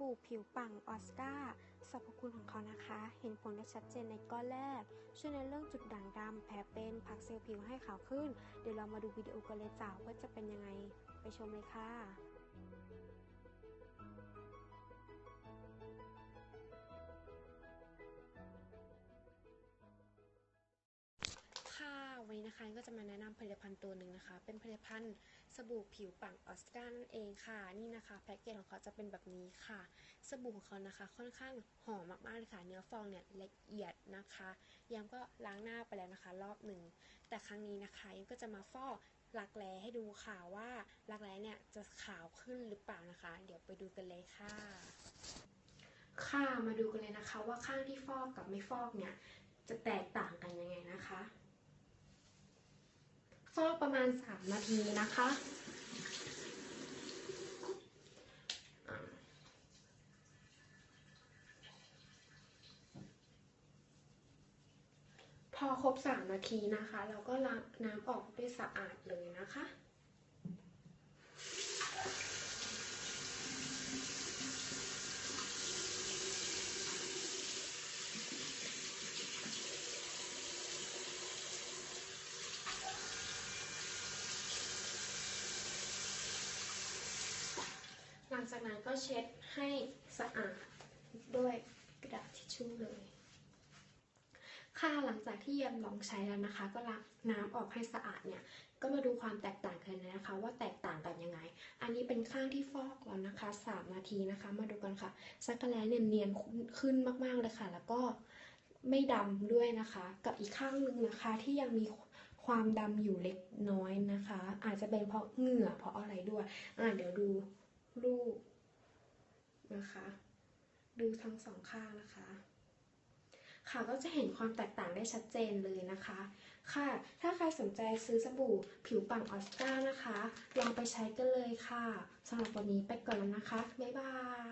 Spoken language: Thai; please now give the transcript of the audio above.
บู่ผิวปังออสการ์สรรพคุณของเขานะคะ เห็นผลได้ชัดเจนในก้อนแรก ช่วยในเรื่องจุดด่างดำแผลเป็นพักเซลล์ผิวให้ขาวขึ้น เดี๋ยวเรามาดูวิดีโอกันเลยจ้าว่าจะเป็นยังไง ไปชมเลยค่ะ วันนี้นะคะก็จะมาแนะนำผลิตภัณฑ์ตัวหนึ่งนะคะ เป็นผลิตภัณฑ์สบู่ผิวปังออสการ์นั่นเองค่ะ นี่นะคะแพ็กเกจของเขาจะเป็นแบบนี้ค่ะ สบู่ของเขานะคะ ค่อนข้างหอมมากๆเลยค่ะ เนื้อฟองเนี่ยละเอียดนะคะยามก็ล้างหน้าไปแล้วนะคะ รอบหนึ่ง แต่ครั้งนี้นะคะยามก็จะมาฟอกรักแร้ให้ดูค่ะว่ารักแร้เนี่ยจะขาวขึ้นหรือเปล่านะคะ เดี๋ยวไปดูกันเลยค่ะค่ะมาดูกันเลยนะคะ ว่าข้างที่ฟอกกับไม่ฟอกเนี่ยจะแตกต่างกันยังไงนะคะ ฟอกประมาณ 3 นาทีนะคะ พอครบ 3 นาทีนะคะ เราก็ล้างน้ำออกด้วยสะอาดเลยนะคะ หลังจากนั้นก็เช็ดให้สะอาดด้วยกระดาษทิชชู่เลย ค่ะหลังจากที่เยี่ยมลองใช้แล้วนะคะ ก็ล้างน้ำออกให้สะอาดเนี่ย ก็มาดูความแตกต่างกันเลยนะคะ ว่าแตกต่างกันยังไง อันนี้เป็นข้างที่ฟอกแล้วนะคะ 3 นาทีนะคะ มาดูกันค่ะซักกะแลเนี่ยเนียนขึ้นมากๆเลยค่ะ แล้วก็ไม่ดำด้วยนะคะ กับอีกข้างหนึ่งนะคะที่ยังมีความดำอยู่เล็กน้อยนะคะ อาจจะเป็นเพราะเหงื่อเพราะอะไรด้วยอ่าเดี๋ยวดู รูปนะคะดูทั้งสองข้างนะคะ ค่ะก็จะเห็นความแตกต่างได้ชัดเจนเลยนะคะ ค่ะ ถ้าใครสนใจซื้อสบู่ผิวปังออสการ์นะคะ ลองไปใช้กันเลยค่ะสำหรับวันนี้ไปก่อนแล้วนะคะ บ๊ายบาย